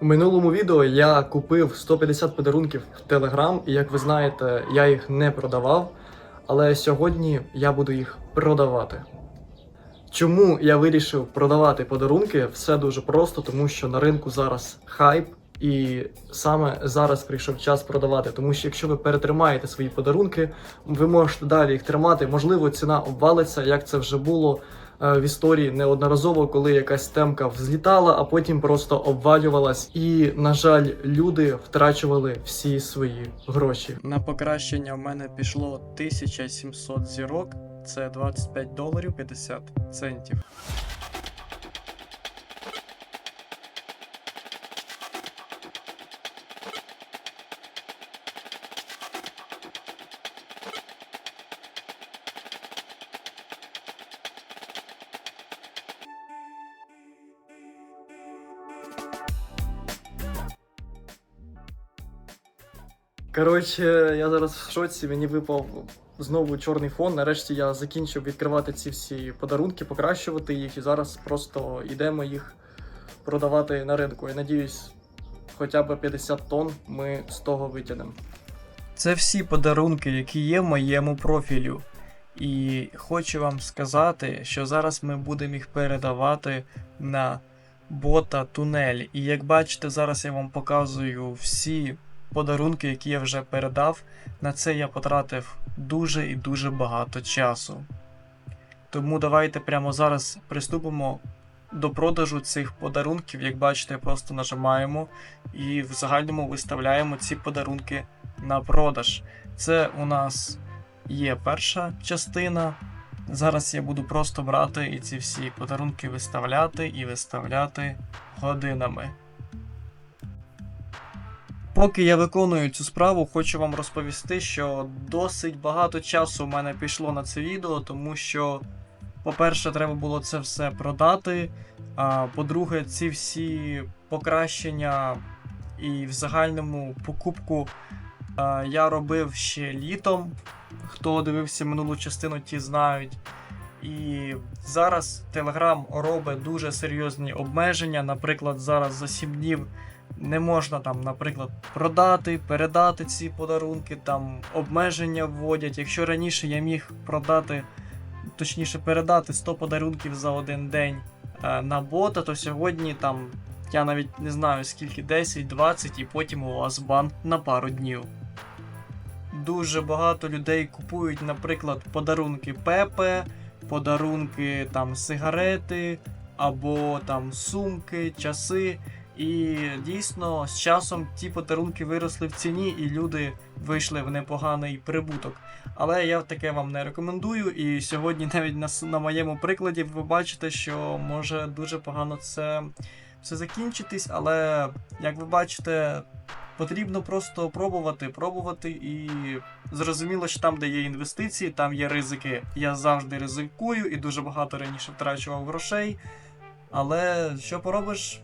У минулому відео я купив 150 подарунків в Telegram, і як ви знаєте, я їх не продавав. Але сьогодні я буду їх продавати. Чому я вирішив продавати подарунки? Все дуже просто, тому що на ринку зараз хайп, і саме зараз прийшов час продавати. Тому що якщо ви перетримаєте свої подарунки, ви можете далі їх тримати. Можливо, ціна обвалиться, як це вже було в історії неодноразово, коли якась темка взлітала, а потім просто обвалювалась. І, на жаль, люди втрачували всі свої гроші. На покращення в мене пішло 1700 зірок. Це 25 доларів 50 центів. Коротше, я зараз в шоці, мені випав знову чорний фон. Нарешті я закінчив відкривати ці всі подарунки, покращувати їх, і зараз просто йдемо їх продавати на ринку. Я надіюсь, хоча б 50 тонн ми з того витягнемо. Це всі подарунки, які є в моєму профілю. І хочу вам сказати, що зараз ми будемо їх передавати на бота тунель. І як бачите, зараз я вам показую всі подарунки, які я вже передав. На це я потратив дуже і дуже багато часу. Тому давайте прямо зараз приступимо до продажу цих подарунків. Як бачите, просто нажимаємо і в загальному виставляємо ці подарунки на продаж. Це у нас є перша частина. Зараз я буду просто брати і ці всі подарунки виставляти і виставляти годинами. Поки я виконую цю справу, хочу вам розповісти, що досить багато часу в мене пішло на це відео, тому що, по-перше, треба було це все продати. А по-друге, ці всі покращення і в загальному покупку а, я робив ще літом. Хто дивився минулу частину, ті знають. І зараз Telegram робить дуже серйозні обмеження. Наприклад, зараз за 7 днів не можна там, наприклад, продати, передати ці подарунки, там обмеження вводять. Якщо раніше я міг продати, точніше передати 100 подарунків за один день е, на бота, то сьогодні там я навіть не знаю скільки 10-20 і потім у вас бан на пару днів. Дуже багато людей купують, наприклад, подарунки Пепе, подарунки там сигарети або там сумки, часи. І дійсно з часом ті подарунки виросли в ціні, і люди вийшли в непоганий прибуток. Але я таке вам не рекомендую. І сьогодні, навіть на, на моєму прикладі, ви бачите, що може дуже погано це все закінчитись. Але як ви бачите, потрібно просто пробувати, пробувати і зрозуміло, що там, де є інвестиції, там є ризики. Я завжди ризикую і дуже багато раніше втрачував грошей. Але що поробиш?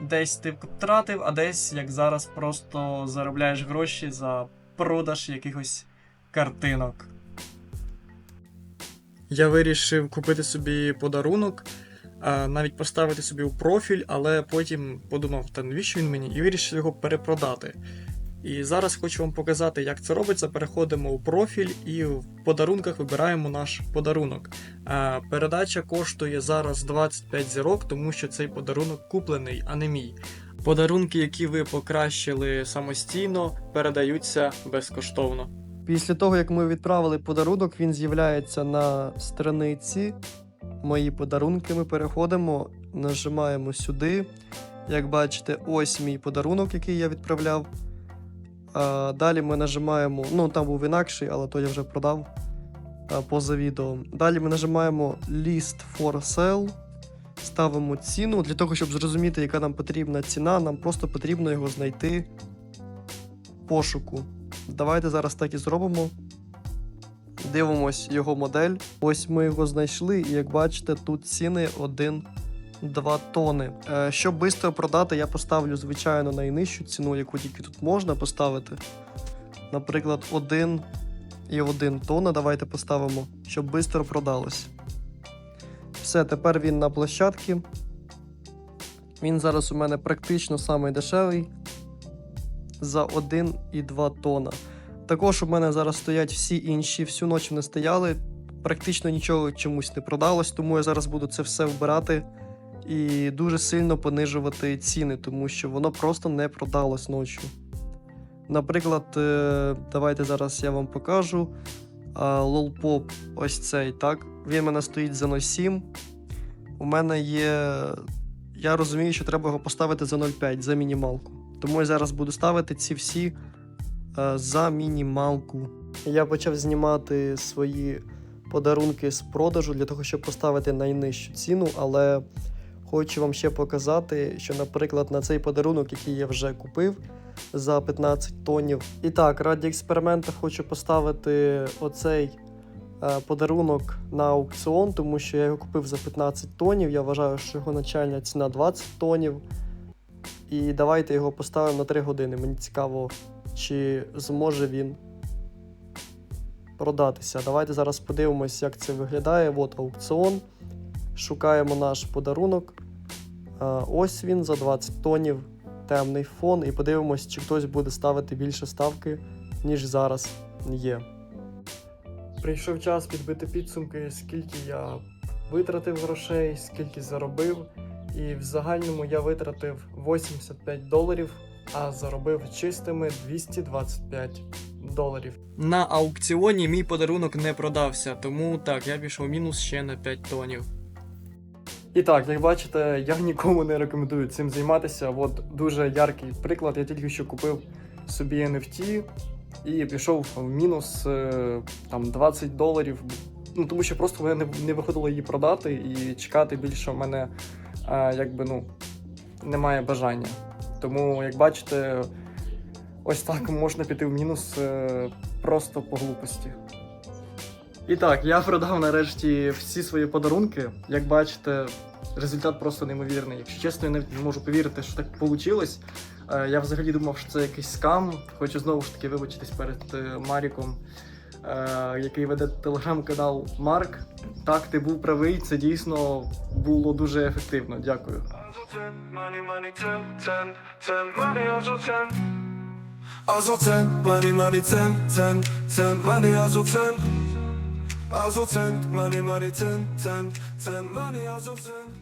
Десь ти втратив, а десь, як зараз, просто заробляєш гроші за продаж якихось картинок. Я вирішив купити собі подарунок, навіть поставити собі у профіль, але потім подумав, та навіщо він мені, і вирішив його перепродати. І зараз хочу вам показати, як це робиться. Переходимо у профіль і в подарунках вибираємо наш подарунок. Передача коштує зараз 25 зірок, тому що цей подарунок куплений, а не мій. Подарунки, які ви покращили самостійно, передаються безкоштовно. Після того, як ми відправили подарунок, він з'являється на страниці. Мої подарунки. Ми переходимо, нажимаємо сюди. Як бачите, ось мій подарунок, який я відправляв. А, далі ми нажимаємо, ну там був інакший, але то я вже продав а, поза відео. Далі ми нажимаємо List for Sale, ставимо ціну. Для того, щоб зрозуміти, яка нам потрібна ціна, нам просто потрібно його знайти в пошуку. Давайте зараз так і зробимо. Дивимось його модель. Ось ми його знайшли, і як бачите, тут ціни 1-2 тони. Е, щоб швидко продати, я поставлю, звичайно, найнижчу ціну, яку тільки тут можна поставити. Наприклад, 1 і 1 тонна. Давайте поставимо, щоб швидко продалось. Все, тепер він на площадці. Він зараз у мене практично самий дешевий за 1,2 тона. Також у мене зараз стоять всі інші, всю ніч не стояли. Практично нічого чомусь не продалось, тому я зараз буду це все вбирати і дуже сильно понижувати ціни, тому що воно просто не продалось ночі. Наприклад, е, давайте зараз я вам покажу. Лолпоп, ось цей, так. Він у мене стоїть за 0,7. У мене є. Я розумію, що треба його поставити за 0,5 за мінімалку. Тому я зараз буду ставити ці всі е, за мінімалку. Я почав знімати свої подарунки з продажу для того, щоб поставити найнижчу ціну, але хочу вам ще показати, що, наприклад, на цей подарунок, який я вже купив за 15 тонів. І так, раді експерименту хочу поставити оцей е, подарунок на аукціон, тому що я його купив за 15 тонів. Я вважаю, що його начальна ціна 20 тонів. І давайте його поставимо на 3 години. Мені цікаво, чи зможе він продатися. Давайте зараз подивимось, як це виглядає. От аукціон. Шукаємо наш подарунок. Е, Ось він за 20 тонів, темний фон, і подивимось, чи хтось буде ставити більше ставки, ніж зараз є. Прийшов час підбити підсумки, скільки я витратив грошей, скільки заробив. І в загальному я витратив 85 доларів, а заробив чистими 225 доларів. На аукціоні мій подарунок не продався, тому так, я пішов мінус ще на 5 тонів. І так, як бачите, я нікому не рекомендую цим займатися. От дуже яркий приклад. Я тільки що купив собі NFT і пішов в мінус е, там 20 доларів. Ну тому що просто мене не, виходило її продати і чекати більше в мене е, якби ну немає бажання. Тому, як бачите, ось так можна піти в мінус е, просто по глупості. І так, я продав нарешті всі свої подарунки. Як бачите, результат просто неймовірний. Якщо чесно, я не можу повірити, що так вийшло. Я взагалі думав, що це якийсь скам. Хочу знову ж таки вибачитись перед е, Маріком, е, який веде телеграм-канал Марк. Так, ти був правий, це дійсно було дуже ефективно. Дякую. Money, 아소 텐 많이 많이 텐텐텐 많이 아소 텐